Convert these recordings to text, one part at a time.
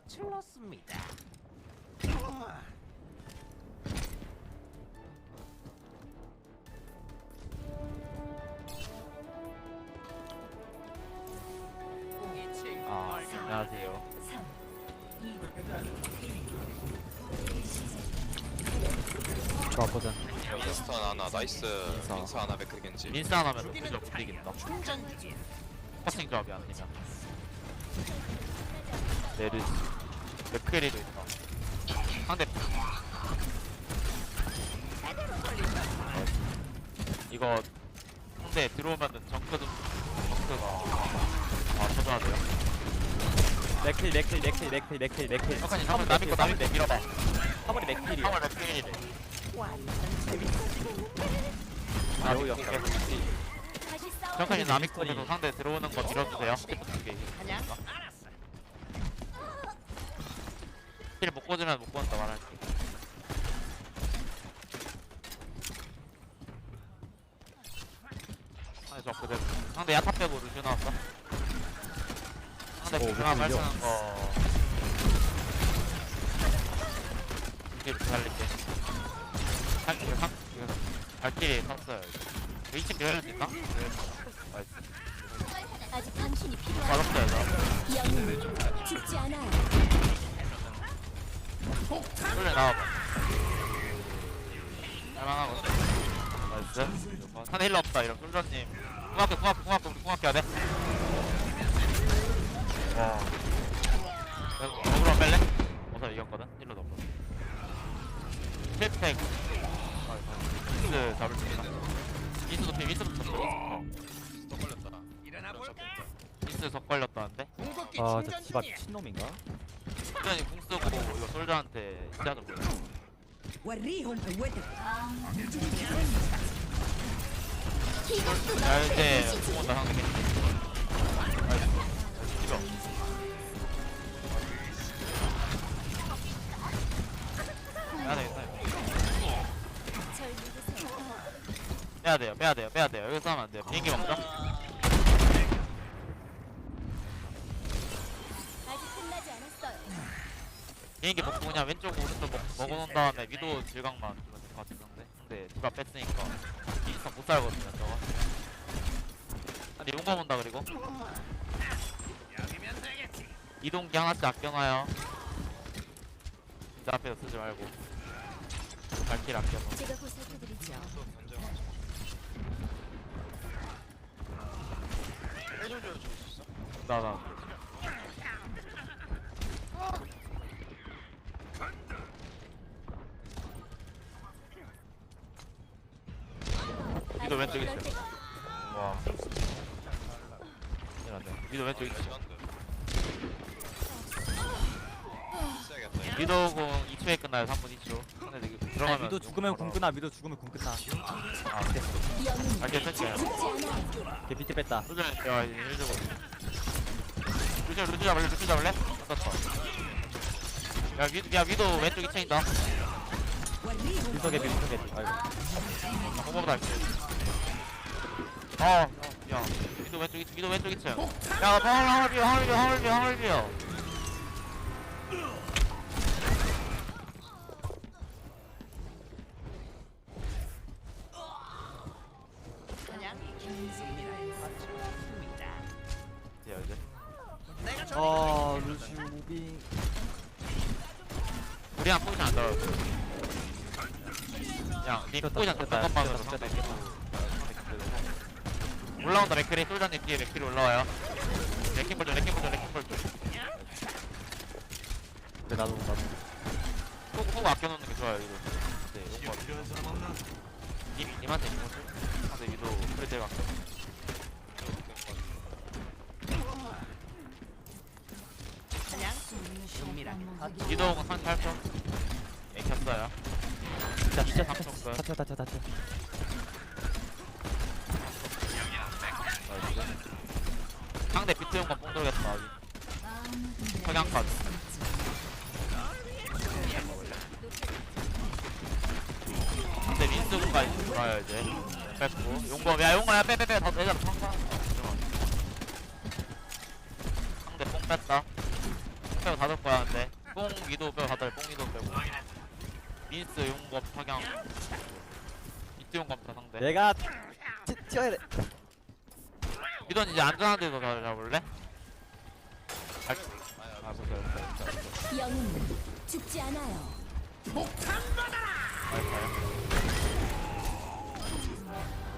칠 아, 안녕하세요. 좋았거든. 윈스턴 하나 나이스. 윈스 하나 맥크리 겐지 민스 하나면 죽이는 무조건 못 이긴다. 충전 중. 퍼싱 조합이 안 되면. 내르시. 맥크리도 있다. 상대. 이거 상대 들어오면은 정크도 정크가 아 쳐줘야 돼요. 맥힐 맥힐 맥힐 맥힐 맥힐 맥힐 잠깐만 잠깐만 남이 거 남이 거 밀어봐. 화물이 맥힐이야 한번 맥크리래. 아 여기 역할. 정크님 남이 거에서 상대 들어오는 거 밀어주세요. 스킵 사냥 알았어. 힐못 꽂으면 못 꽂는다 말할게. 상대 저 그대로. 상대 야타 빼고 루시 나왔어. 상대 오, 루시나 루시 발전한 거. 이게 루시 살릴게. 살, 이거 상, 이거 발길이 섰어요. 2층 내려야 된다? 아직 당신이 필요한 맞았어요, 나. 영웅 죽지 않아요. 원래 나와봐. 할만하거든. 나이스. 산에 힐러 없다, 이런 솔저님. 궁합해, 궁합해, 궁합해, 우리 궁합해야 돼. 와. 어그로 뺄래? 어서 이겼거든? 힐러도 없거든. 힐팩. 미스 잡을 수 있나? 미스도 피, 미스부터 쳐, 미스 또 걸렸다 일어나 볼까? 미스 석 걸렸다는데? 아저 충전 디바 중이야. 미친놈인가? 솔저님 궁 쓰고 이거 솔저한테 좀 보여. 야, 이제 뜻이지. 궁 온다, 상대. 나이스. 빼야 돼요 빼야 돼요 빼야 돼요 여기서 하면 안 돼요 비행기 먹자 비행기 먹고 그냥 왼쪽 오른쪽 먹, 먹어놓은 다음에 위도 질각만 주면 될 것 같은데. 근데 디바 뺐으니까 인스턴 못 살거든요 저거. 아니 용감 온다 그리고. 이동기 하나씩 아껴놔요. 진짜 앞에서 쓰지 말고. 발길 아껴놔 제가 보살펴드리죠. 해줘줘 줄수 있어? 나나 위도 왼쪽 있어요. 와. 이러네 위도 왼쪽 있어. 위도공 2초에 끝나요. 3분 2초 근데 이거 들어가면 미도 죽으면 궁 끝나 미도 죽으면 궁 끝나 아 뺄게요 죽지 않아요. 걔 비트 뺐다. 루저 야 이제 힐주고. 루저 루저 잡을래 루저 잡을래? 어떻다. 야, 위, 야 위도 왼쪽 2층이다. 민서 개비 민서 개비 아이고. 호모보다 할게 어, 어, 야 위도 왼쪽 2층 위도 왼쪽 2층 야 화물 화물 비어 화물 비어 화물 비어 화물 비어. 야 이제 아 루시 무빙 우리 한 포지션 안 떨어져 야, 니 포지션 잠깐만. 있겠다. 올라온다 맥크리 솔전님 뒤에 맥크리 올라와요 레킹 볼 좀 레킹 볼 좀 레킹 볼 좀 그래 나도 나도 꼭, 꼭 아껴놓는 게 좋아요, 이거. 네, 용거 필요한 사람 없나? 님, 님한테 있는 거죠? 상대 위도 은밀하게 덫을 위도우가 38초. 예, 켰어요. 진짜, 진짜 3초. 다쳐 다쳐 다쳐 상대 비트 용건 뽕 돌겠다, 아직. 석양까지. 상대 민수군까지 돌아요, 이제. 뺐고. 용검, 야, 용검, 야, 빼, 빼, 빼. 더 내자, 평타. 뺐다 빼고 다들 거야 근데 뽕 위도 빼고 다들 뽕 위도 빼고 민스 용검 석양 이트 용검 다 상대 내가 튀- 튀어야 돼 이건 이제 안전한 데서 다 잡을래? 갈... 아 보자 보자 보자 영웅 죽지 않아요.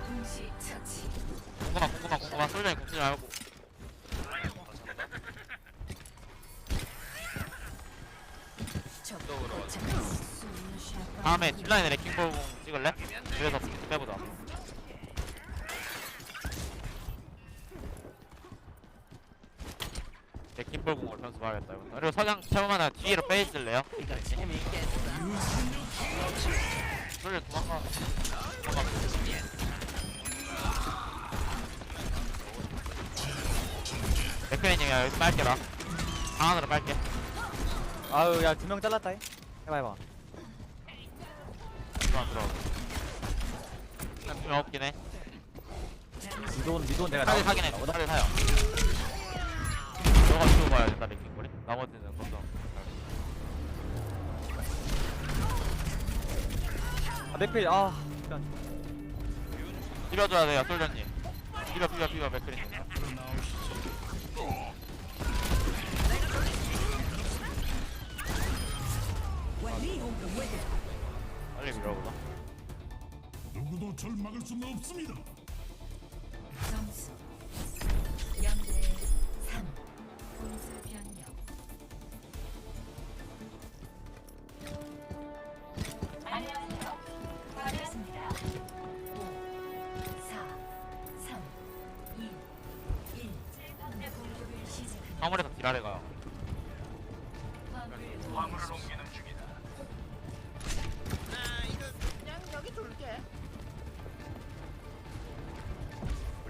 동시 처치. 궁금한 궁금한 궁금한 솔전이 궁지 말고 다음에 딜라인에 레킹볼 궁 찍을래? 그래서 빼보자 레킹볼 궁을 변수 봐야겠다 이거 그리고 서장 채우면 뒤로 빼있을래요? 솔전 도망가 도망가. 맥크리님 야 여기 빨게라. 방 안으로 빨게 아유 야 두 명 잘랐다 잉. 해봐 해봐. 안 들어가 한명 없긴 해. 미도는 미도는 내가 해 있다거든? 사실 사요 너가 주고 가야 된다 레킹볼이 나머지는 걱정 아 맥필 아. 진짜. 비벼줘야 돼요 솔전님. 비벼 비벼 비벼 맥크리님 빨리 밀어보자. 누구도 절 막을 수는 없습니다.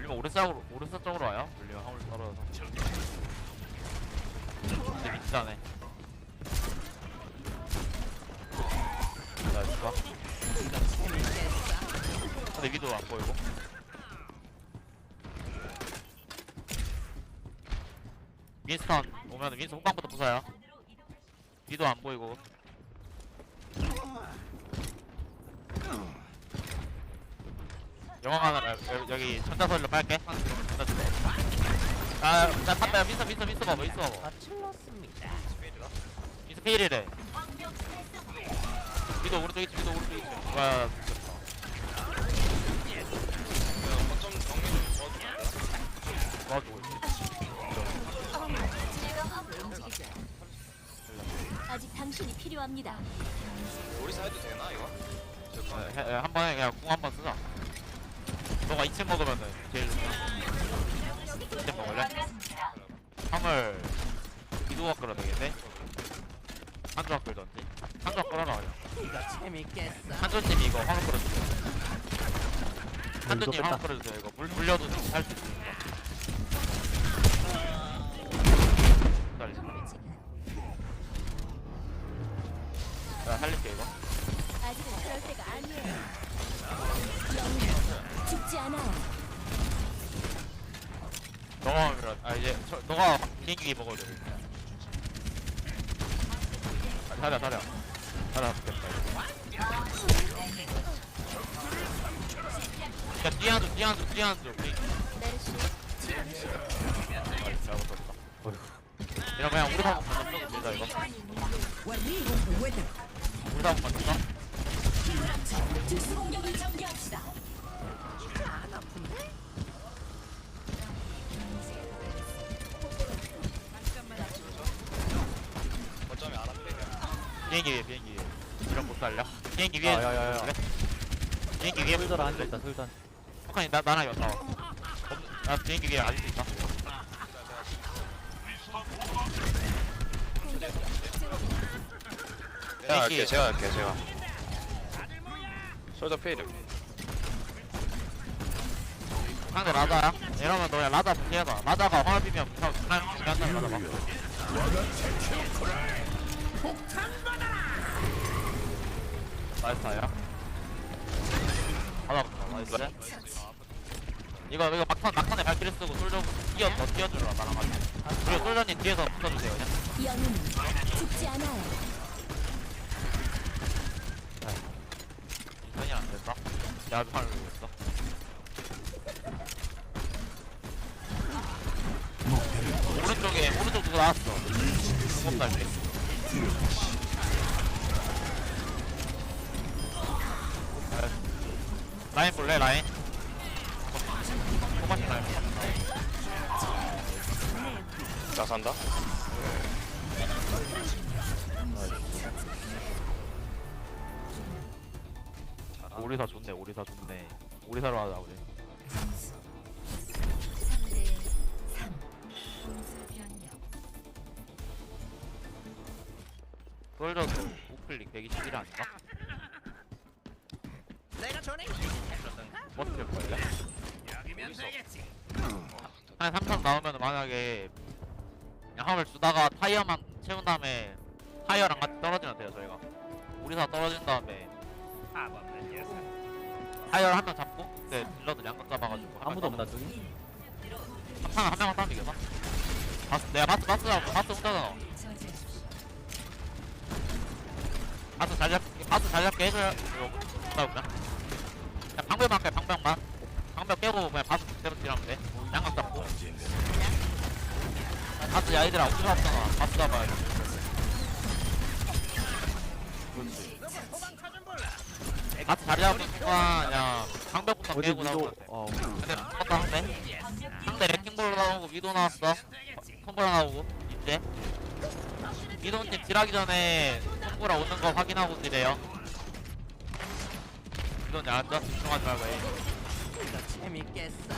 아, 오른쪽으로 오른쪽 쪽으로 와요? 물리면 화물 떨어져서. 근데 밑자네 나 있어 근데 위도 안 보이고. 윈스턴 오면 윈스 호빵부터 부숴요 위도 안 보이고 영화 하나 여- 여기 천자설로 빨게 천자설로 아, 나 탔다. 민서, 민서, 민서 봐봐, 민서 봐봐. 맞출렀습니다. 민서 페일이래. 위도 오른쪽 있지, 위도 오른쪽 있지. 와, 거점 정리 좀 도와주면 도와주고. 필요합니다. 우리 사이도 되나 이거? 어, 해- 해- 한 번에 그냥 궁 한 번 쓰자. 너가 2층 먹으면은 제일 좋아. 2층 먹을래? 화물 위도가 끌어야 되겠네? 한조가 끌던지. 한조가 끌어라, 그냥. 한조님 이거 화물 끌어주세요. 한조님. 화물 끌어주세요. 이거 물, 물려도 할수 있으 자, 살릴게, 이거. 아직은 그럴 때가 아니에요. 영웅 죽지 않아요. 너가 밀어. 아, 이제, 저, 너가 비행기 먹어야 돼. 아, 사려, 사려. 사려, 이거. 야. 메르시 지금 시간. 아, 잘못했다. 이러면 그냥 우리 먼저 좀 밀자, 이거. 아픈데? 잠깐만 거점이 안 앞에 비행기 위에, 비행기 위에. 이런 못 살려. 비행기 위에. 아, 야, 야, 야. 그래? 비행기 위에 솔전 앉아있다 솔전 혹하니 나 나랑 연나. 나 비행기 위에 아직도 있다. 제가 할게. 제가 할게 제가 솔저 페이드 상대 라자야? 이러면 너 그냥 라자 분리해봐. 라자가 화물 비면 그냥 그냥 중요한 라자 봐. 나이스 타야. 하나 나이스. 이거 이거 막판 막판에 발키리 쓰고 솔져 뛰어 더 뛰어주라 나랑 같이 그리고 솔전님 뒤에서 붙어주세요 그냥 영웅은 죽지 않아요. 인턴이 안 됐다 야비판을 누고 있어. 오른쪽에 오른쪽 누구 나왔어? 중국 달리 라인 볼래 라인? 토마시 라인 나 산다. 오리사 좋네 오리사 좋네 오리사로 하자 우리 3대 3. 공수 변경. 솔저도 우클릭 121 아닌가? 내가 전에 버틸 걸요? 여기면 되겠지. 한 3선 나오면 만약에 그냥 화물 주다가 타이어만 채운 다음에 타이어랑 같이 떨어지면 돼요 저희가 우리사 떨어진 다음에 타이어 한명 잡고 그때 딜러들 양각 잡아가지고 아무도 없나 저기? 한명 한 명만 따면 이겨서 바스 내가 바스 바스 잡고 바스 혼자잖아. 바스 잘 잡, 바스 잘 잡게 해줘야 이거 나 그냥 그냥 방벽만 깨 방벽만 방벽 깨고 그냥 바스 그대로 딜하면 돼. 양각 잡고. 바스 야 얘들아 어디서 왔잖아. 바스 잡아야 돼 바스 자리 잡는 순간 그냥 방벽부터 어디 깨고 위도? 나오면 돼 어. 근데 죽었다 상대? 상대 레킹볼 나오고 위도 나왔어. 톰보라 나오고 이제. 위도님 딜하기 전에 톰보라 오는 거 확인하고 딜해요. 위도님 앉아 집중하지 말고 해 재밌겠어.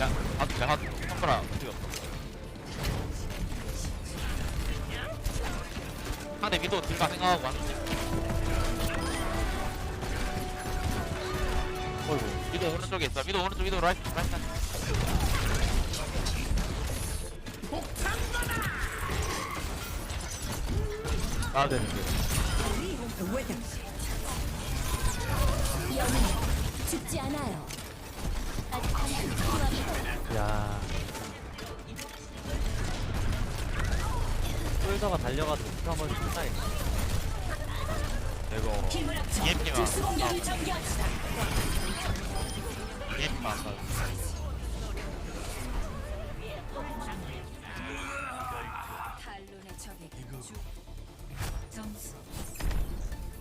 야, 하도 돼, 하도 톰보라. 어떻게 없어 상대 위도 딜가 생각하고 왔는데. 어이구. 위도 오른쪽에 있어. 위도 오른쪽 위도 라이트 라이트. 나야 되는데 영웅은 죽지 않아요. 야. 솔저가 달려가지고 어떻게 한번 끝나겠네 이거 힘을 합쳐 EMP가 특수 공격을 전개합시다. EMP가 안 가요 탈론의 적에게 주 점수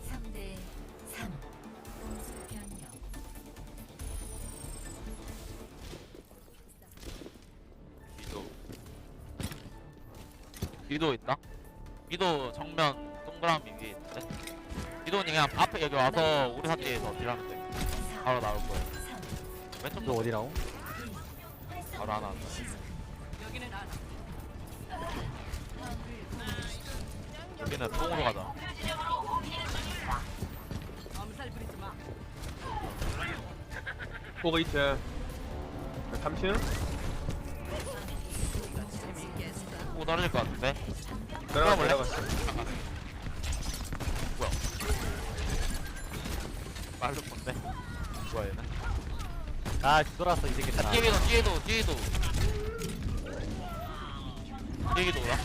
3대 3 공수 변경 위도 위도 있다? 위도 정면 동그라미 위에 있는데 위도는 그냥 앞에 여기 와서 우리 사태에서 딜하면 돼 바로 나올 거예요 왼쪽 너 어디라고? 바로 하나 안. 여기는 똥으로 가자. 포가 있대. 3층? 재밌겠어. 오 떨어질 것 같은데 내려가, 볼래? 내려가. 뭐야? 말로 건데. 뭐야 얘는 아 뒤돌았어 이 새끼들 야, 뒤에도 뒤에도 뒤에도. 뒤에도 오라